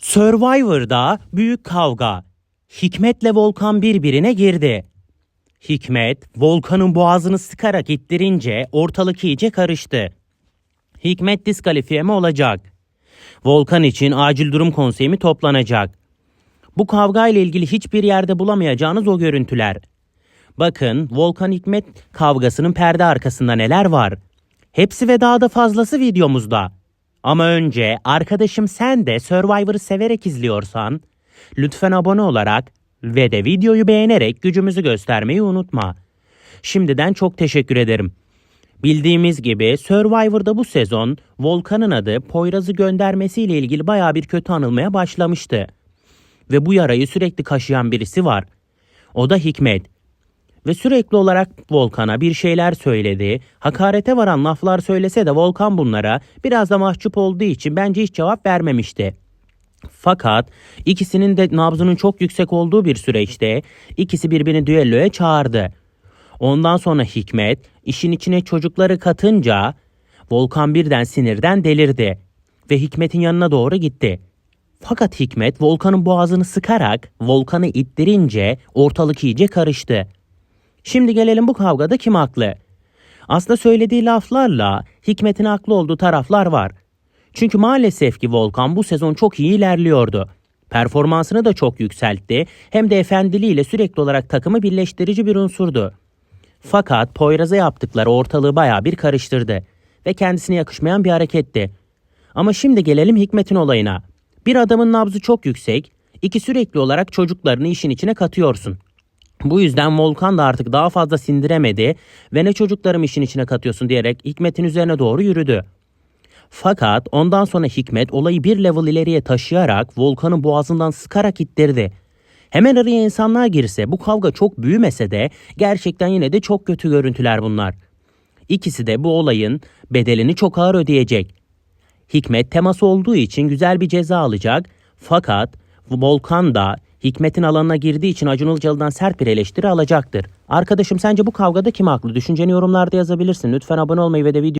Survivor'da büyük kavga. Hikmet'le Volkan birbirine girdi. Hikmet, Volkan'ın boğazını sıkarak ittirince ortalık iyice karıştı. Hikmet diskalifiye mi olacak? Volkan için acil durum konseyi mi toplanacak? Bu kavga ile ilgili hiçbir yerde bulamayacağınız o görüntüler. Bakın Volkan Hikmet kavgasının perde arkasında neler var? Hepsi ve daha da fazlası videomuzda. Ama önce arkadaşım sen de Survivor'ı severek izliyorsan lütfen abone olarak ve de videoyu beğenerek gücümüzü göstermeyi unutma. Şimdiden çok teşekkür ederim. Bildiğimiz gibi Survivor'da bu sezon Volkan'ın adı Poyraz'ı göndermesiyle ilgili baya bir kötü anılmaya başlamıştı. Ve bu yarayı sürekli kaşıyan birisi var. O da Hikmet. Ve sürekli olarak Volkan'a bir şeyler söyledi. Hakarete varan laflar söylese de Volkan bunlara biraz da mahcup olduğu için bence hiç cevap vermemişti. Fakat ikisinin de nabzının çok yüksek olduğu bir süreçte ikisi birbirini düelloya çağırdı. Ondan sonra Hikmet işin içine çocukları katınca Volkan birden sinirden delirdi ve Hikmet'in yanına doğru gitti. Fakat Hikmet Volkan'ın boğazını sıkarak Volkan'ı ittirince ortalık iyice karıştı. Şimdi gelelim bu kavgada kim haklı? Aslında söylediği laflarla Hikmet'in haklı olduğu taraflar var. Çünkü maalesef ki Volkan bu sezon çok iyi ilerliyordu. Performansını da çok yükseltti. Hem de efendiliğiyle sürekli olarak takımı birleştirici bir unsurdu. Fakat Poyraz'a yaptıkları ortalığı baya bir karıştırdı. Ve kendisine yakışmayan bir hareketti. Ama şimdi gelelim Hikmet'in olayına. Bir adamın nabzı çok yüksek, iki sürekli olarak çocuklarını işin içine katıyorsun. Bu yüzden Volkan da artık daha fazla sindiremedi ve ne çocuklarım işin içine katıyorsun diyerek Hikmet'in üzerine doğru yürüdü. Fakat ondan sonra Hikmet olayı bir level ileriye taşıyarak Volkan'ın boğazından sıkarak ittirdi. Hemen araya insanlar girse bu kavga çok büyümese de gerçekten yine de çok kötü görüntüler bunlar. İkisi de bu olayın bedelini çok ağır ödeyecek. Hikmet teması olduğu için güzel bir ceza alacak. Fakat Volkan da Hikmet'in alanına girdiği için Acun Ilıcalı'dan sert bir eleştiri alacaktır. Arkadaşım sence bu kavgada kim haklı? Düşünceni yorumlarda yazabilirsin. Lütfen abone olmayı ve de video